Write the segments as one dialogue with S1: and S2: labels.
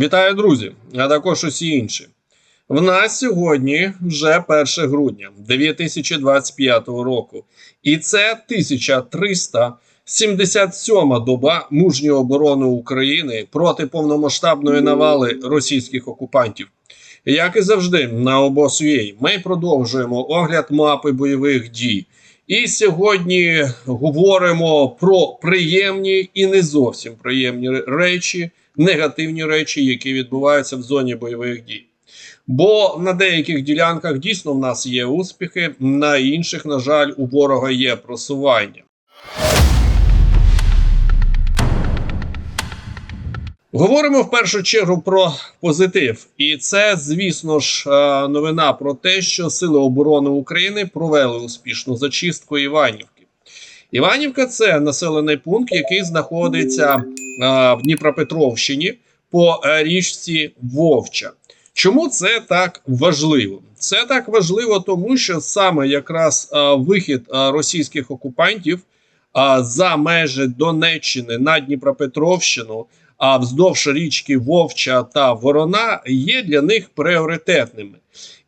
S1: Вітаю, друзі, а також усі інші. В нас сьогодні вже 1 грудня 2025 року, і це 1377 доба мужньої оборони України проти повномасштабної навали російських окупантів. Як і завжди, на обосвій ми продовжуємо огляд мапи бойових дій. І сьогодні говоримо про приємні і не зовсім приємні речі, негативні речі, які відбуваються в зоні бойових дій. Бо на деяких ділянках дійсно в нас є успіхи, на інших, на жаль, у ворога є просування. Говоримо в першу чергу про позитив, і це, звісно ж, е, новина про те, що Сили оборони України провели успішну зачистку Іванівки. Іванівка це населений пункт, який знаходиться е, в Дніпропетровщині по е, річці Вовча. Чому це так важливо? Це так важливо, тому що саме якраз вихід російських окупантів за межі Донеччини на Дніпропетровщину а вздовж річки Вовча та Ворона є для них пріоритетними.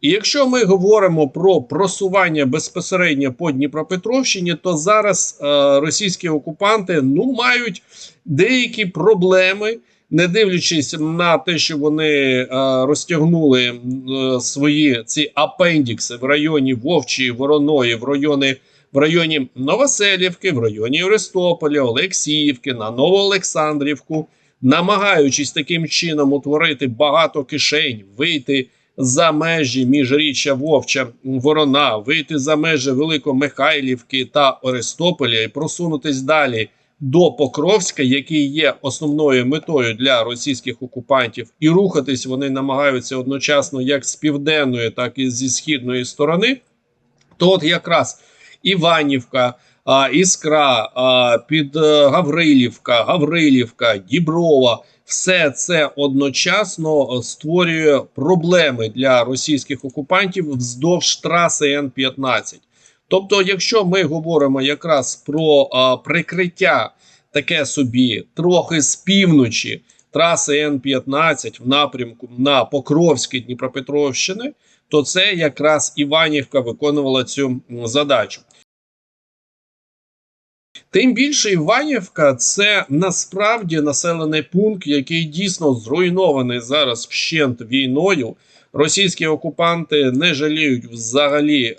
S1: І якщо ми говоримо про просування безпосередньо по Дніпропетровщині, то зараз е, російські окупанти ну мають деякі проблеми. Не дивлячись на те, що вони е, розтягнули е, свої ці апендікси в районі Вовчі, Вороної, в районі в районі Новоселівки, в районі Арестополя, Олексіївки, на Новоолександрівку намагаючись таким чином утворити багато кишень, вийти за межі міжріччя Вовча Ворона, вийти за межі Великомихайлівки та Арестополя і просунутись далі до Покровська, який є основною метою для російських окупантів, і рухатись вони намагаються одночасно як з південної, так і зі східної сторони. То от якраз Іванівка Іскра, під е, Гаврилівка, Гаврилівка, Діброва. Все це одночасно е, створює проблеми для російських окупантів вздовж траси Н-15. Тобто, якщо ми говоримо якраз про а, прикриття таке собі трохи з півночі траси Н-15 в напрямку на Покровське Дніпропетровщини, то це якраз Іванівка виконувала цю задачу. Тим більше Іванівка це насправді населений пункт, який дійсно зруйнований зараз вщент війною. Російські окупанти не жаліють взагалі е,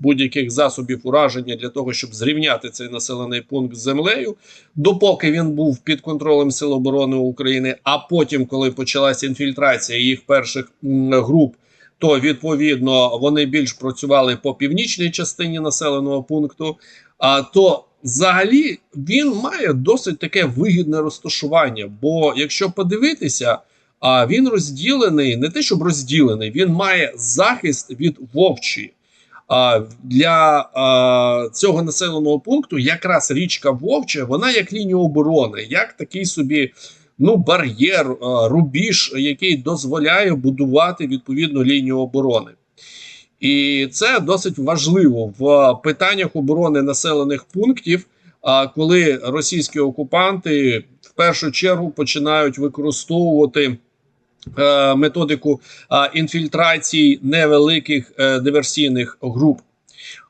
S1: будь-яких засобів ураження для того, щоб зрівняти цей населений пункт з землею, допоки він був під контролем Сил оборони України. А потім, коли почалася інфільтрація їх перших груп, то відповідно вони більш працювали по північній частині населеного пункту. А то взагалі він має досить таке вигідне розташування. Бо якщо подивитися, а він розділений, не те, щоб розділений, він має захист від вовчі. А для а, цього населеного пункту якраз річка Вовча, вона як лінія оборони, як такий собі ну, бар'єр, рубіж, який дозволяє будувати відповідну лінію оборони. І це досить важливо в питаннях оборони населених пунктів. Коли російські окупанти в першу чергу починають використовувати е, методику інфільтрації невеликих е, диверсійних груп.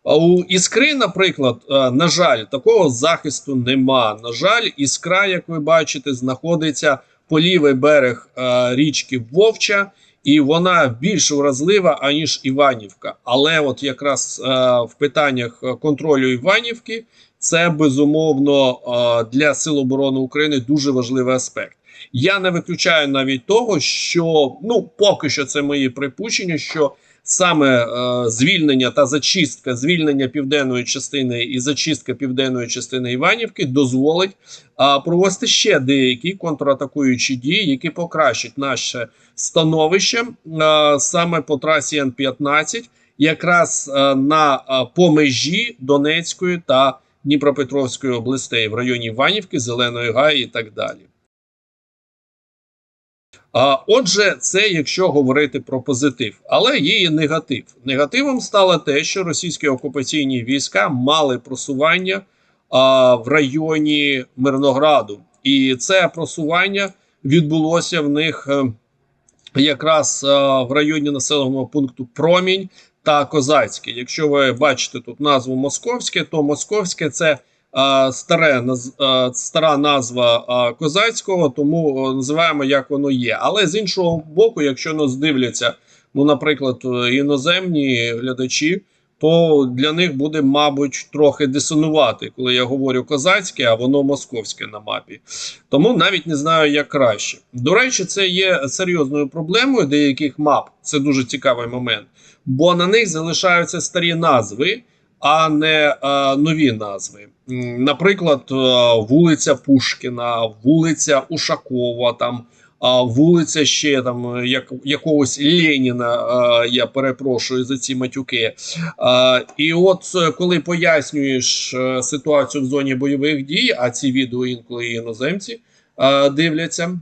S1: У іскри, наприклад, е, на жаль, такого захисту нема. На жаль, іскра, як ви бачите, знаходиться по лівий берег річки Вовча і вона більш вразлива аніж Іванівка. Але от якраз е, в питаннях контролю Іванівки це безумовно е, для Сил оборони України дуже важливий аспект. Я не виключаю навіть того, що ну поки що це мої припущення, що саме е, звільнення та зачистка звільнення південної частини і зачистка південної частини Іванівки дозволить е, провести ще деякі контратакуючі дії, які покращать наше становище е, саме по трасі Н-15, якраз е, на е, по Донецької та Дніпропетровської областей в районі Іванівки, Зеленої Гаї і так далі. Отже, це якщо говорити про позитив, але є і негатив. Негативом стало те, що російські окупаційні війська мали просування в районі Мирнограду, і це просування відбулося в них е, якраз е, в районі населеного пункту Промінь та Козацьке. Якщо ви бачите тут назву Московське, то Московське це старе, стара назва козацького, тому називаємо як воно є. Але з іншого боку, якщо нас дивляться, ну, наприклад, е, іноземні глядачі, то для них буде, мабуть, трохи дисонувати, коли я говорю козацьке, а воно московське на мапі. Тому навіть не знаю, як краще. До речі, це є серйозною проблемою деяких мап. Це дуже цікавий момент, бо на них залишаються старі назви, а не е, нові назви. Наприклад, е, вулиця Пушкіна, вулиця Ушакова, там вулиця ще там як, якогось Леніна. е, я перепрошую за ці матюки. І от коли пояснюєш ситуацію в зоні бойових дій, а ці відео інколи іноземці дивляться,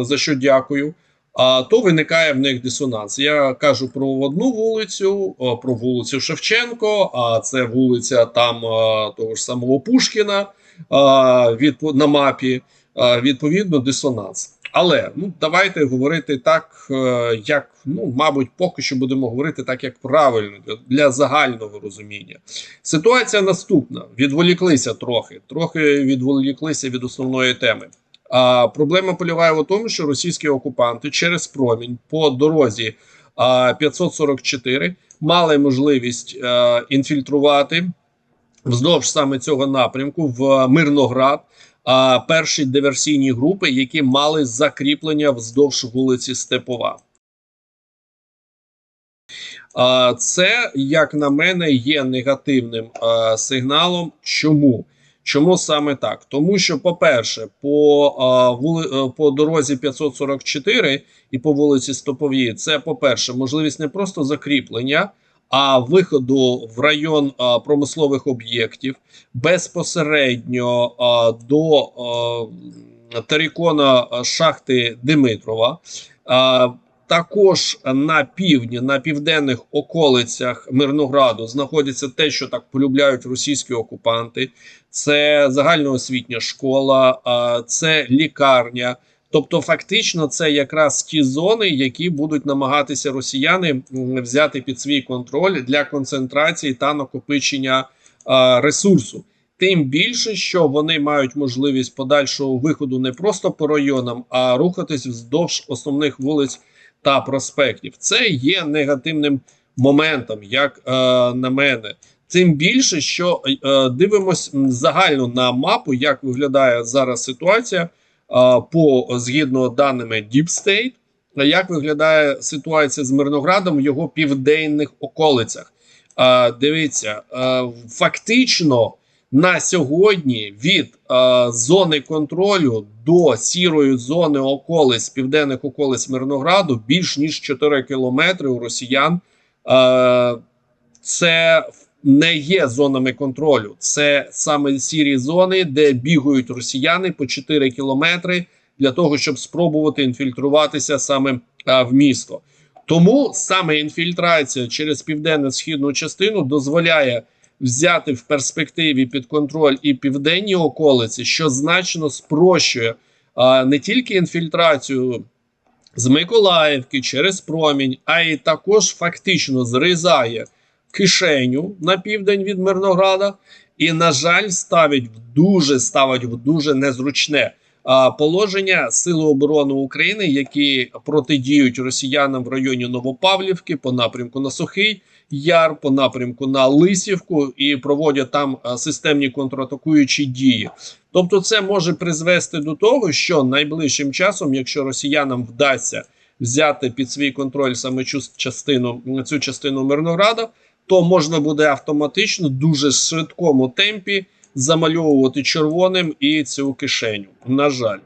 S1: за що дякую. А то виникає в них дисонанс. Я кажу про одну вулицю, про вулицю Шевченко, а це вулиця там е, того ж самого Пушкіна а, відпо- на мапі. Відповідно, дисонанс. Але ну давайте говорити так, е, як ну, мабуть, поки що будемо говорити так, як правильно для загального розуміння. Ситуація наступна: відволіклися трохи, трохи відволіклися від основної теми. А проблема полягає в тому, що російські окупанти через промінь по дорозі а, 544 мали можливість е, інфільтрувати вздовж саме цього напрямку в Мирноград. А перші диверсійні групи, які мали закріплення вздовж вулиці Степова. А, Це, як на мене, є негативним а, сигналом. Чому? Чому саме так? Тому що, по-перше, по, е, по дорозі 544 і по вулиці Стоповій, це, по-перше, можливість не просто закріплення, а виходу в район а, промислових об'єктів безпосередньо до а, терикона шахти Димитрова. Також на півдні, на південних околицях Мирнограду знаходиться те, що так полюбляють російські окупанти. Це загальноосвітня школа, це лікарня. Тобто, фактично, це якраз ті зони, які будуть намагатися росіяни взяти під свій контроль для концентрації та накопичення ресурсу. Тим більше, що вони мають можливість подальшого виходу не просто по районам, а рухатись вздовж основних вулиць та проспектів. Це є негативним моментом, як е, на мене. Тим більше, що е, дивимось загально на мапу, як виглядає зараз ситуація е, по згідно даними Deep State, як виглядає ситуація з Мирноградом в його південних околицях. Е, дивіться, е, фактично на сьогодні від е, зони контролю до сірої зони околиць південних околиць Мирнограду більш ніж 4 кілометри у росіян. Е, це не є зонами контролю. Це саме сірі зони, де бігають росіяни по 4 кілометри для того, щоб спробувати інфільтруватися саме е, в місто. Тому саме інфільтрація через південно-східну частину дозволяє взяти в перспективі під контроль і південні околиці, що значно спрощує а, не тільки інфільтрацію з Миколаївки через промінь, а й також фактично зрізає кишеню на південь від Мирнограда, і, на жаль, ставить в дуже ставить в дуже незручне а, положення Сили оборони України, які протидіють росіянам в районі Новопавлівки по напрямку на Сухий. Яр по напрямку на Лисівку і проводять там а, системні контратакуючі дії. Тобто, це може призвести до того, що найближчим часом, якщо росіянам вдасться взяти під свій контроль саме цю частину цю частину Мирнограда, то можна буде автоматично дуже швидкому темпі замальовувати червоним і цю кишеню. На жаль,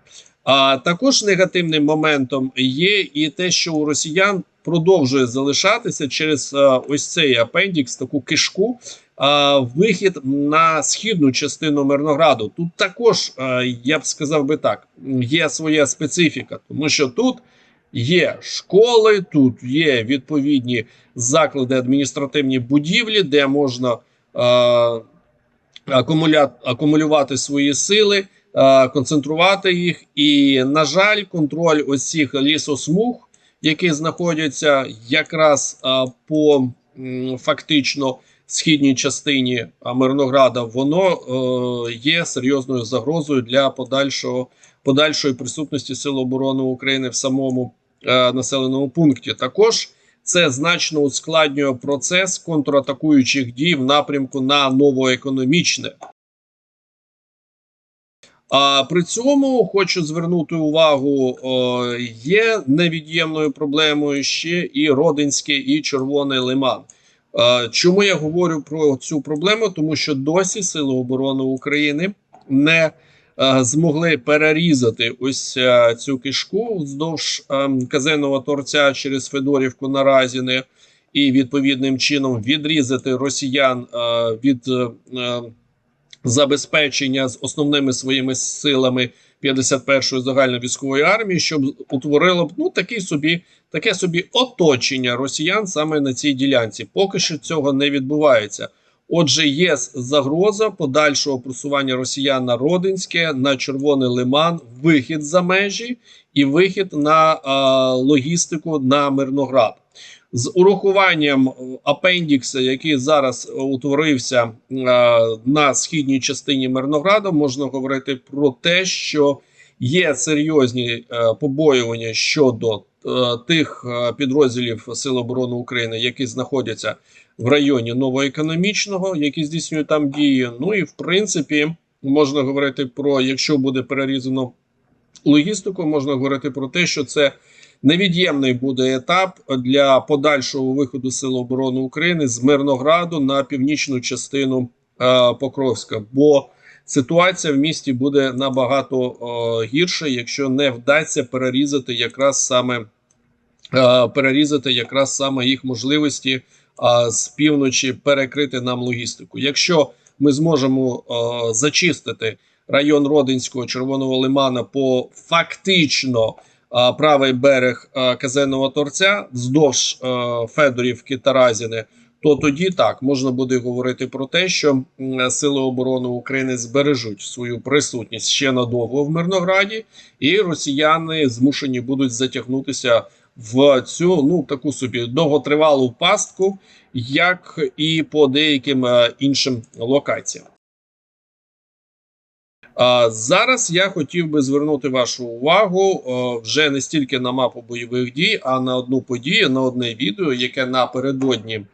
S1: а також негативним моментом є і те, що у росіян продовжує залишатися через а, ось цей апендікс, таку кишку. а, Вихід на східну частину Мирнограду. Тут також, а, я б сказав би так, є своя специфіка, тому що тут є школи, тут є відповідні заклади, адміністративні будівлі, де можна акумуля... акумулювати свої сили. е, концентрувати їх. І, на жаль, контроль ось лісосмуг, які знаходяться якраз е, по м, фактично східній частині Мирнограда, воно е, є серйозною загрозою для подальшого подальшої присутності Сил оборони України в самому е, населеному пункті. Також це значно ускладнює процес контратакуючих дій в напрямку на новоекономічне. А при цьому хочу звернути увагу: о, є невід'ємною проблемою ще і Родинський, і Червоний Лиман. Е, Чому я говорю про цю проблему? Тому що досі Сили оборони України не змогли перерізати ось е, цю кишку вздовж е, казенного торця через Федорівку на Разіне і відповідним чином відрізати росіян е, від е, е, забезпечення з основними своїми силами 51-ї загальновійськової армії, щоб утворило б ну такий собі таке собі оточення росіян саме на цій ділянці. Поки що цього не відбувається. Отже, є загроза подальшого просування росіян на Родинське, на Червоний Лиман, вихід за межі і вихід на е, логістику на Мирноград. З урахуванням апендікса, який зараз утворився е, на східній частині Мирнограда, можна говорити про те, що є серйозні е, побоювання щодо е, тих е, підрозділів Сил оборони України, які знаходяться в районі новоекономічного, які здійснюють там дії. Ну і в принципі можна говорити про якщо буде перерізано логістику, можна говорити про те, що це невід'ємний буде етап для подальшого виходу Сил оборони України з Мирнограду на північну частину е, Покровська. Бо ситуація в місті буде набагато е, гірше, якщо не вдасться перерізати якраз саме е, перерізати якраз саме їх можливості е, з півночі перекрити нам логістику. Якщо ми зможемо зачистити район Родинського Червоного Лимана по фактично а, правий берег а, казенного торця вздовж а, Федорівки та Разіне, то тоді так можна буде говорити про те, що Сили оборони України збережуть свою присутність ще надовго в Мирнограді, і росіяни змушені будуть затягнутися в цю ну таку собі довготривалу пастку, як і по деяким е, іншим локаціям. Зараз я хотів би звернути вашу увагу вже не стільки на мапу бойових дій, а на одну подію, на одне відео, яке напередодні е,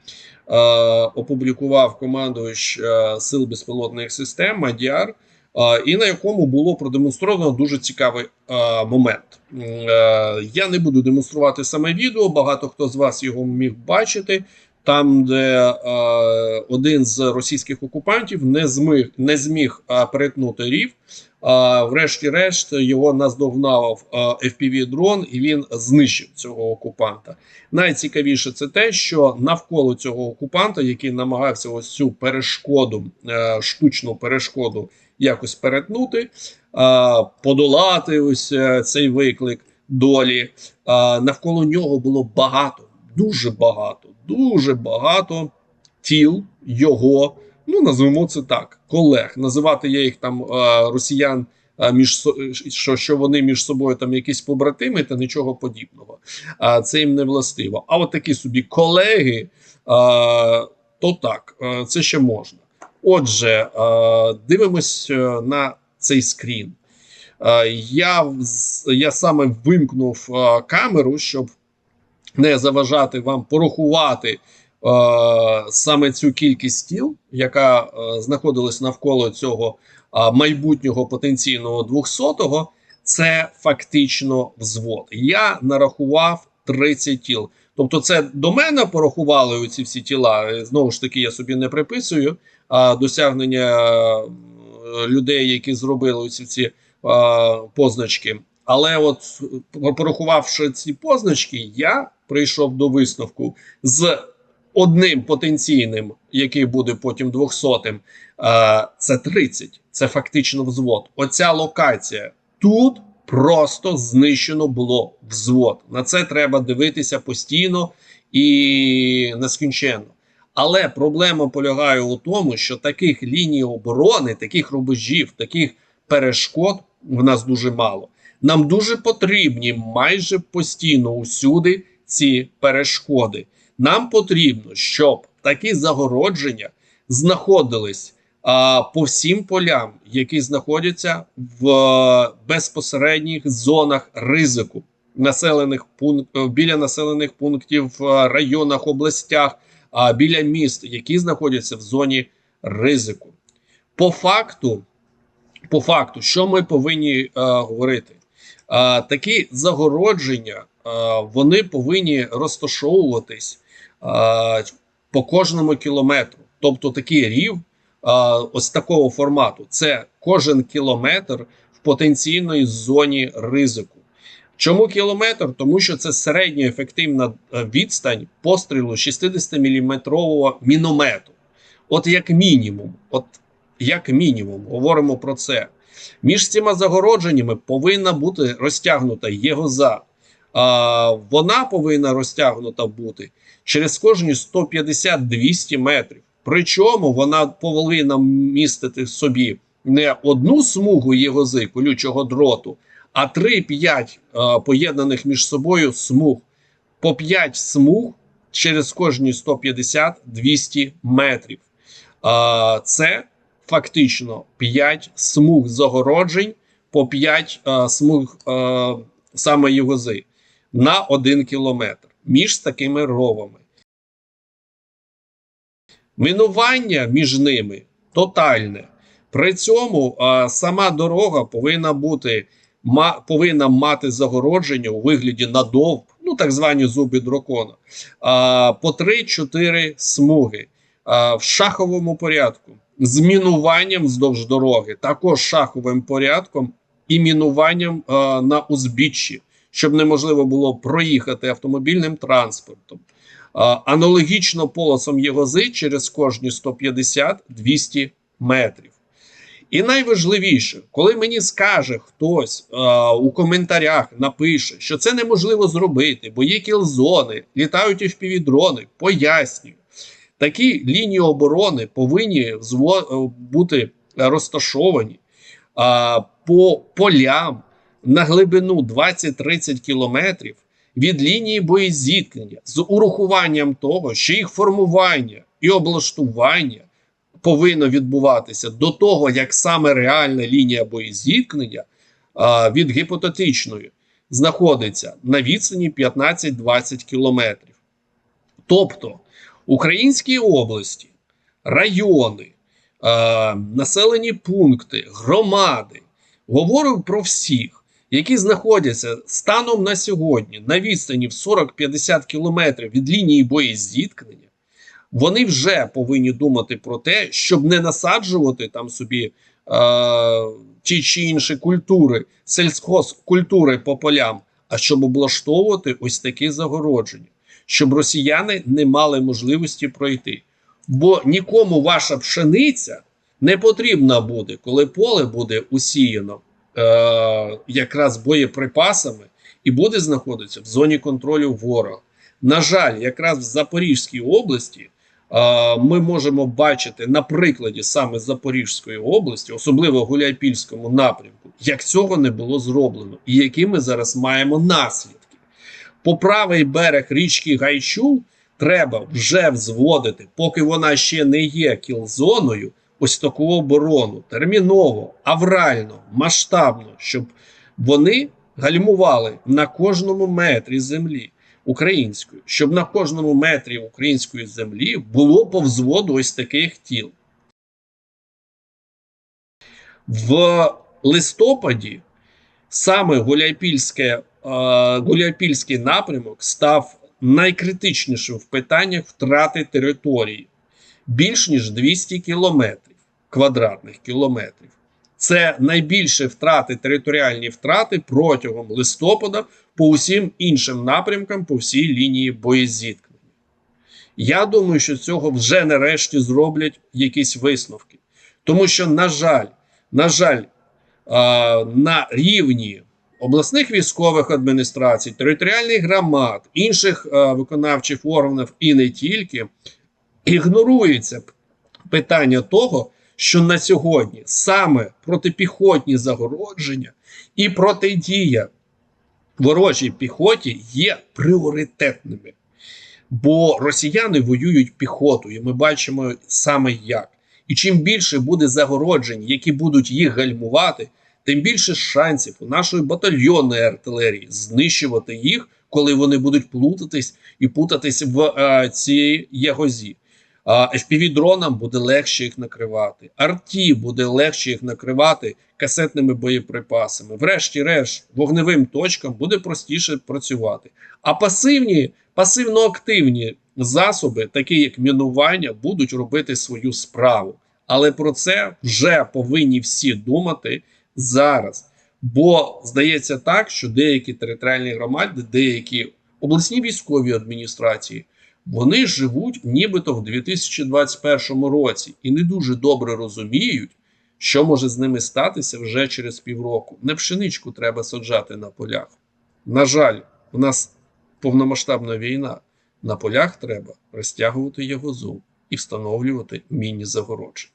S1: опублікував командувач е, сил безпілотних систем Мадіар, е, і на якому було продемонстровано дуже цікавий момент. Е, я не буду демонструвати саме відео. Багато хто з вас його міг бачити. Там, де е, один з російських окупантів не зміг не зміг е, перетнути рів. Е, врешті-решт його наздогнав е, fpv дрон, і він знищив цього окупанта. Найцікавіше це те, що навколо цього окупанта, який намагався ось цю перешкоду, е, штучну перешкоду якось перетнути, подолати ось е, цей виклик долі. Навколо нього було багато, дуже багато, дуже багато тіл його. Ну, назвемо це так, колег. Називати я їх там е, росіян е, між що, що вони між собою там якісь побратими та нічого подібного. А це їм не властиво. А от такі собі колеги, то так, це ще можна. Отже, е, дивимось е, на цей скрін. Е, я, я саме вимкнув камеру, щоб не заважати вам порахувати саме цю кількість тіл, яка знаходилась навколо цього майбутнього потенційного 200-го, це фактично взвод. Я нарахував 30 тіл. Тобто, це до мене порахували оці всі тіла. Е, Знову ж таки, я собі не приписую а досягнення е, людей, які зробили оці ці е, позначки. Але от порахувавши ці позначки, я прийшов до висновку з одним потенційним, який буде потім 200-м, е, це 30. Це фактично взвод. Оця локація тут просто знищено було взвод. На це треба дивитися постійно і нескінченно. Але проблема полягає у тому, що таких ліній оборони, таких рубежів, таких перешкод в нас дуже мало. Нам дуже потрібні майже постійно усюди ці перешкоди. Нам потрібно, щоб такі загородження знаходились а, по всім полям, які знаходяться в е, безпосередніх зонах ризику населених пункт біля населених пунктів в районах, областях, а біля міст, які знаходяться в зоні ризику. По факту, по факту, що ми повинні е, говорити? Е, такі загородження е, вони повинні розташовуватись е, по кожному кілометру. Тобто такий рів, е, ось такого формату, це кожен кілометр в потенційної зоні ризику. Чому кілометр? Тому що це середньоефективна е, відстань пострілу 60-мм міномету. От як мінімум, от як мінімум, говоримо про це. Між цими загородженнями повинна бути розтягнута єгоза. А, Вона повинна розтягнута бути через кожні 150-200 метрів. Причому вона повинна містити в собі не одну смугу єгози колючого дроту, а 3-5 е, поєднаних між собою смуг. По 5 смуг через кожні 150-200 метрів. Е, це фактично 5 смуг загороджень по 5 е, смуг е, саме Єгози на 1 кілометр між такими ровами. Мінування між ними тотальне. При цьому е, сама дорога повинна бути ма, повинна мати загородження у вигляді надовг, ну так звані зуби дракона, а, по 3-4 смуги а, в шаховому порядку з мінуванням вздовж дороги, також шаховим порядком і мінуванням а, на узбіччі, щоб неможливо було проїхати автомобільним транспортом. Аналогічно полосом Єгози через кожні 150-200 метрів. І найважливіше, коли мені скаже хтось е, у коментарях напише, що це неможливо зробити, бо є кілзони, літають і впівдрони, пояснюю, такі лінії оборони повинні зво, бути розташовані е, по полям на глибину 20-30 кілометрів від лінії боєзіткнення з урахуванням того, що їх формування і облаштування повинно відбуватися до того, як саме реальна лінія боєзіткнення а, від гіпотетичної знаходиться на відстані 15-20 кілометрів. Тобто українські області, райони, а, населені пункти, громади говорив про всіх. Які знаходяться станом на сьогодні на відстані в 40-50 кілометрів від лінії боєзіткнення, вони вже повинні думати про те, щоб не насаджувати там собі е, ті чи інші культури, сільськозкультури по полям, а щоб облаштовувати ось такі загородження, щоб росіяни не мали можливості пройти. Бо нікому ваша пшениця не потрібна буде, коли поле буде усіяно е, якраз боєприпасами і буде знаходитися в зоні контролю ворога. На жаль, якраз в Запорізькій області ми можемо бачити на прикладі саме Запорізької області, особливо Гуляйпільському напрямку, як цього не було зроблено, і які ми зараз маємо наслідки. По правий берег річки Гайчу треба вже взводити, поки вона ще не є кілзоною, ось таку оборону терміново, аврально, масштабно, щоб вони гальмували на кожному метрі землі українською, щоб на кожному метрі української землі було по взводу ось таких тіл. В листопаді саме Гуляйпільське, Гуляйпільський напрямок став найкритичнішим в питаннях втрати території більш ніж 200 кілометрів квадратних кілометрів. Це найбільші втрати, територіальні втрати протягом листопада по усім іншим напрямкам по всій лінії боєзіткнення. Я думаю, що цього вже нарешті зроблять якісь висновки. Тому що, на жаль, на жаль, на рівні обласних військових адміністрацій, територіальних громад, інших виконавчих органів і не тільки ігнорується питання того, що на сьогодні саме протипіхотні загородження і протидія ворожій піхоті є пріоритетними. Бо росіяни воюють піхотою, і ми бачимо саме як. І чим більше буде загороджень, які будуть їх гальмувати, тим більше шансів у нашої батальйонної артилерії знищувати їх, коли вони будуть плутатись і путатись в е, цій ягозі. А fpv дронам буде легше їх накривати. Арті буде легше їх накривати касетними боєприпасами. Врешті-решт, вогневим точкам буде простіше працювати. А пасивні, пасивно-активні засоби, такі як мінування, будуть робити свою справу. Але про це вже повинні всі думати зараз. Бо здається так, що деякі територіальні громади, деякі обласні військові адміністрації, вони живуть нібито в 2021 році і не дуже добре розуміють, що може з ними статися вже через півроку. Не пшеничку треба саджати на полях. На жаль, у нас повномасштабна війна. На полях треба розтягувати його ягозу і встановлювати міні-загородження.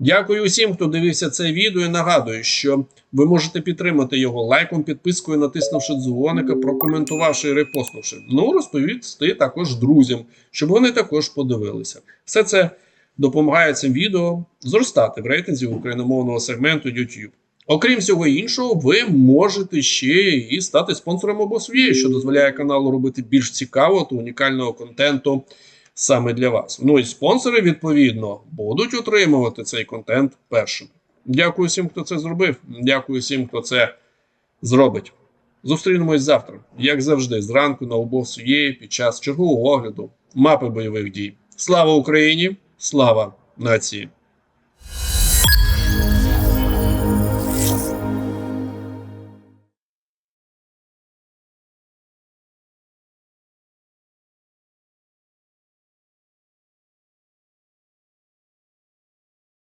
S1: Дякую усім, хто дивився це відео. І нагадую, що ви можете підтримати його лайком, підпискою, натиснувши дзвоника, прокоментувавши і репостнувши. Ну, розповісти також друзям, щоб вони також подивилися. Все це допомагає цим відео зростати в рейтинзі україномовного сегменту YouTube. Окрім всього іншого, ви можете ще і стати спонсором обосвії, що дозволяє каналу робити більш цікавого та унікального контенту саме для вас. Ну і спонсори, відповідно, будуть отримувати цей контент першим. Дякую всім, хто це зробив. Дякую всім, хто це зробить. Зустрінемось завтра, як завжди, зранку на обосвії під час чергового огляду мапи бойових дій. Слава Україні! Слава нації!